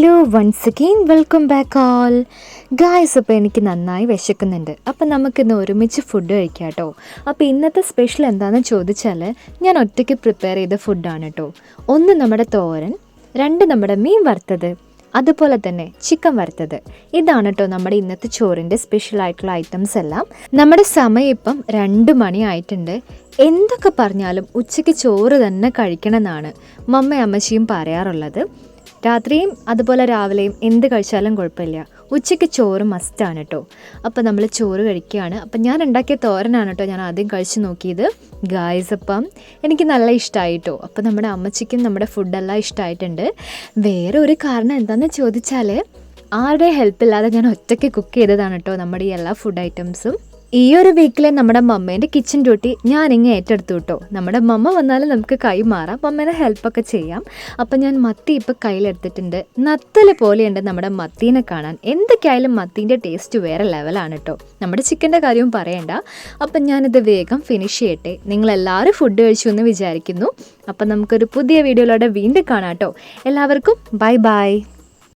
Hello once again welcome back all guys അപ്പോൾ എനിക്ക് നന്നായി വിശക്കുന്നുണ്ട്. അപ്പം നമുക്കിന്ന് ഒരുമിച്ച് ഫുഡ് കഴിക്കാം കേട്ടോ അപ്പോൾ ഇന്നത്തെ സ്പെഷ്യൽ എന്താണെന്ന് ചോദിച്ചാൽ ഞാൻ ഒറ്റയ്ക്ക് പ്രിപ്പയർ ചെയ്ത ഫുഡാണ് കേട്ടോ ഒന്ന് നമ്മുടെ തോരൻ രണ്ട് നമ്മുടെ മീൻ വറുത്തത് അതുപോലെ തന്നെ ചിക്കൻ വറുത്തത്. ഇതാണ് കേട്ടോ നമ്മുടെ ഇന്നത്തെ ചോറിന്റെ സ്പെഷ്യൽ ആയിട്ടുള്ള ഐറ്റംസ് എല്ലാം. നമ്മുടെ സമയം ഇപ്പം രണ്ട് മണിയായിട്ടുണ്ട് എന്തൊക്കെ പറഞ്ഞാലും ഉച്ചയ്ക്ക് ചോറ് തന്നെ കഴിക്കണമെന്നാണ് മമ്മ അമ്മച്ചിയും പറയാറുള്ളത്. രാത്രിയും അതുപോലെ രാവിലെയും എന്ത് കഴിച്ചാലും കുഴപ്പമില്ല. ഉച്ചയ്ക്ക് ചോറ് മസ്റ്റാണ് കേട്ടോ അപ്പോൾ നമ്മൾ ചോറ് കഴിക്കുകയാണ്. അപ്പം ഞാൻ ഉണ്ടാക്കിയ തോരനാണ് കേട്ടോ ഞാൻ ആദ്യം കഴിച്ചു നോക്കിയത്. ഗായ്സ് അപ്പം എനിക്ക് നല്ല ഇഷ്ടമായി കേട്ടോ അപ്പോൾ നമ്മുടെ അമ്മച്ചിക്കും നമ്മുടെ ഫുഡെല്ലാം ഇഷ്ടമായിട്ടുണ്ട് വേറെ ഒരു കാരണം എന്താണെന്ന് ചോദിച്ചാൽ ആരുടെ ഹെൽപ്പില്ലാതെ ഞാൻ ഒറ്റയ്ക്ക് കുക്ക് ചെയ്തതാണ് കേട്ടോ നമ്മുടെ ഈ എല്ലാ ഫുഡ് ഐറ്റംസും ഈ ഒരു വീക്കിലെ നമ്മുടെ മമ്മേന്റെ കിച്ചൺ ഡ്യൂട്ടി ഞാൻ ഇങ്ങനെ ഏറ്റെടുത്തു കേട്ടോ നമ്മുടെ മമ്മ വന്നാൽ നമുക്ക് കൈ മാറാം. മമ്മേനെ ഹെൽപ്പൊക്കെ ചെയ്യാം. അപ്പം ഞാൻ മത്തി ഇപ്പം കയ്യിലെടുത്തിട്ടുണ്ട്. നത്തൽ പോലെയുണ്ട് നമ്മുടെ മത്തീനെ കാണാൻ. എന്തൊക്കെയായാലും മത്തീന്റെ ടേസ്റ്റ് വേറെ ലെവലാണ് കേട്ടോ നമ്മുടെ ചിക്കന്റെ കാര്യവും പറയണ്ട. അപ്പം ഞാനിത് വേഗം ഫിനിഷ് ചെയ്യട്ടെ. നിങ്ങളെല്ലാവരും ഫുഡ് കഴിച്ചു എന്ന് വിചാരിക്കുന്നു. അപ്പം നമുക്കൊരു പുതിയ വീഡിയോയിലൂടെ വീണ്ടും കാണാം കേട്ടോ എല്ലാവർക്കും ബൈ ബൈ